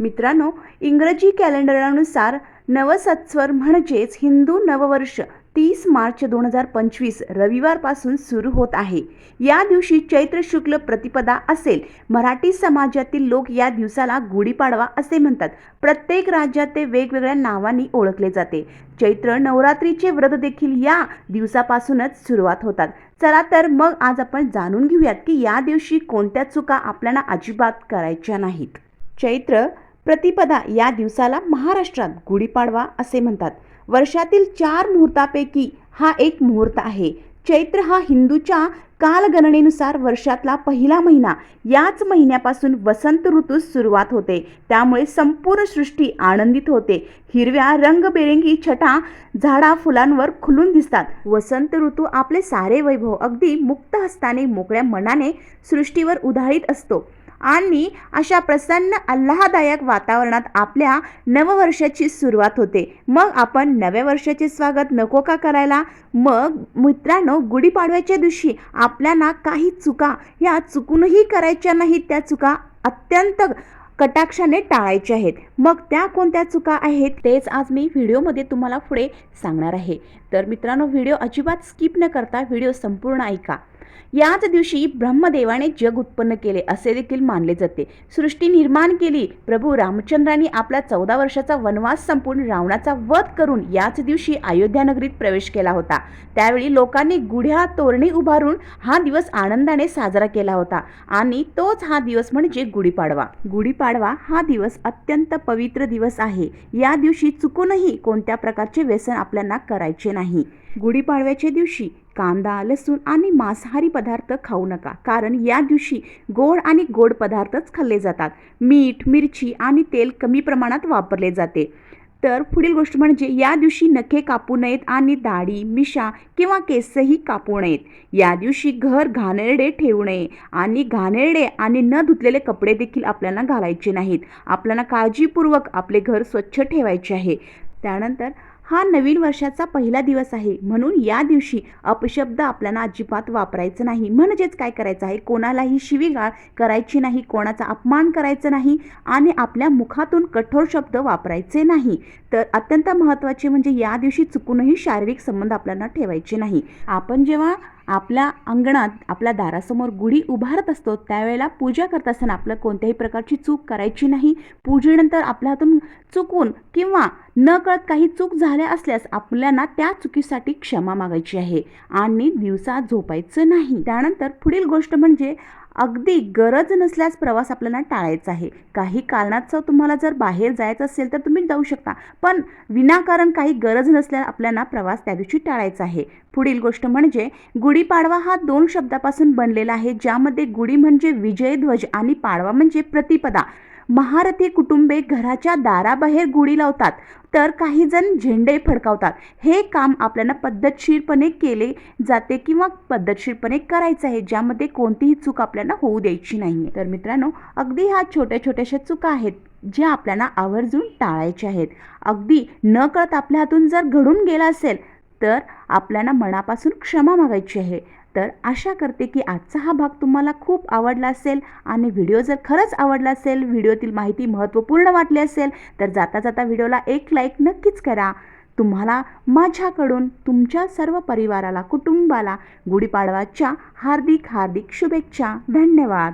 मित्रांनो इंग्रजी कॅलेंडरानुसार नवसत्स्वर म्हणजेच हिंदू नववर्ष तीस मार्च दोन हजार पंचवीस रविवारपासून सुरू होत आहे. या दिवशी चैत्र शुक्ल प्रतिपदा असेल. मराठी समाजातील लोक या दिवसाला गुढीपाडवा असे म्हणतात. प्रत्येक राज्यात ते वेगवेगळ्या नावांनी ओळखले जाते. चैत्र नवरात्रीचे व्रत देखील या दिवसापासूनच सुरुवात होतात. चला तर मग आज आपण जाणून घेऊयात की या दिवशी कोणत्या चुका आपल्याला अजिबात करायच्या नाहीत. चैत्र प्रतिपदा या दिवसाला महाराष्ट्रात गुढीपाडवा असे म्हणतात. वर्षातील चार मुहूर्तापैकी हा एक मुहूर्त आहे. चैत्र हा हिंदूच्या कालगणनेनुसार वर्षातला पहिला महिना. याच महिन्यापासून वसंत ऋतूस सुरुवात होते. त्यामुळे संपूर्ण सृष्टी आनंदित होते. हिरव्या रंगबेरंगी छटा झाडा फुलांवर खुलून दिसतात. वसंत ऋतू आपले सारे वैभव अगदी मुक्त हस्ताने मोकळ्या मनाने सृष्टीवर उधाळीत असतो. आणि अशा प्रसन्न आल्हादायक वातावरणात आपल्या नववर्षाची सुरुवात होते. मग आपण नव्या वर्षाचे स्वागत नको का करायला? मग मित्रांनो गुढीपाडव्याच्या दिवशी आपल्याला काही चुका या चुकूनही करायच्या नाहीत त्या चुका अत्यंत कटाक्षाने टाळायच्या आहेत. मग त्या कोणत्या चुका आहेत? तेच आज मी व्हिडिओमध्ये तुम्हाला पुढे सांगणार आहे. तर मित्रांनो व्हिडिओ अजिबात स्किप न करता व्हिडिओ संपूर्ण ऐका. याच दिवशी ब्रह्मदेवाने जग उत्पन्न केले असे देखील मानले जाते. सृष्टी निर्माण केली. प्रभू रामचंद्रांनी आपला चौदा वर्षाचा वनवास संपून रावणाचा वध करून याच दिवशी अयोध्या नगरीत प्रवेश केला होता. त्यावेळी लोकांनी गुढ्या तोरणी उभारून हा दिवस आनंदाने साजरा केला होता आणि तोच हा दिवस म्हणजे गुढीपाडवा. गुढीपाडवा हा दिवस अत्यंत पवित्र दिवस आहे. या दिवशी चुकूनही कोणत्या प्रकारचे व्यसन आपल्याला करायचे नाही. गुढीपाडव्याच्या दिवशी कांदा लसूण आणि मांसाहारी पदार्थ खाऊ नका. कारण या दिवशी गोड आणि गोड पदार्थच खाल्ले जातात. मीठ मिरची आणि तेल कमी प्रमाणात वापरले जाते. तर पुढील गोष्ट म्हणजे या दिवशी नखे कापू नयेत आणि दाढी मिशा किंवा केसही कापू नयेत. या दिवशी घर घाणेरडे ठेवू नये आणि घाणेरडे आणि न धुतलेले कपडे देखील आपल्याला घालायचे नाहीत. आपल्याला काळजीपूर्वक आपले घर स्वच्छ ठेवायचे आहे. त्यानंतर हा नवीन वर्षाचा पहिला दिवस आहे. म्हणून या दिवशी अपशब्द आपल्याला अजिबात वापरायचं नाही. म्हणजेच काय करायचं आहे? कोणालाही शिवीगाळ करायची नाही कोणाचा अपमान करायचा नाही आणि आपल्या मुखातून कठोर शब्द वापरायचे नाही. तर अत्यंत महत्त्वाचे म्हणजे या दिवशी चुकूनही शारीरिक संबंध आपल्याला ठेवायचे नाही. आपण जेव्हा आपल्या अंगणात आपल्या दारासमोर गुढी उभारत असतो त्यावेळेला पूजा करत असताना आपलं कोणत्याही प्रकारची चूक करायची नाही. पूजेनंतर आपल्या हातून चुकून किंवा न कळत काही चूक झाल्या असल्यास आपल्याला त्या चुकीसाठी क्षमा मागायची आहे आणि दिवसा झोपायचं नाही. त्यानंतर पुढील गोष्ट म्हणजे अगदी गरज नसल्यास प्रवास आपल्याला टाळायचा आहे. काही कारणाचं तुम्हाला जर बाहेर जायचं असेल तर तुम्ही जाऊ शकता. पण विनाकारण काही गरज नसल्यास आपल्याला प्रवास त्या दिवशी टाळायचा आहे. पुढील गोष्ट म्हणजे गुढीपाडवा हा दोन शब्दापासून बनलेला आहे ज्यामध्ये गुढी म्हणजे विजयध्वज आणि पाडवा म्हणजे प्रतिपदा. महारथी कुटुंबे घराच्या दाराबाहेर गुढी लावतात तर काही जण झेंडे फडकावतात. हे काम आपल्याला पद्धतशीरपणे केले जाते किंवा पद्धतशीरपणे करायचं आहे ज्यामध्ये कोणतीही चूक आपल्याला होऊ द्यायची नाही तर मित्रांनो अगदी ह्या छोट्या छोट्याशा चुका आहेत ज्या आपल्याला आवर्जून टाळायच्या आहेत. अगदी न कळत आपल्या हातून जर घडून गेला असेल तर आपल्याला मनापासून क्षमा मागायची आहे. तर आशा करते की आजचा हा भाग तुम्हाला खूप आवडला असेल आणि व्हिडिओ जर खरंच आवडला असेल व्हिडिओतील माहिती महत्त्वपूर्ण वाटली असेल तर जाता जाता व्हिडिओला एक लाईक नक्कीच करा. तुम्हाला माझ्याकडून तुमच्या सर्व परिवाराला कुटुंबाला गुढीपाडवाच्या हार्दिक हार्दिक शुभेच्छा. धन्यवाद.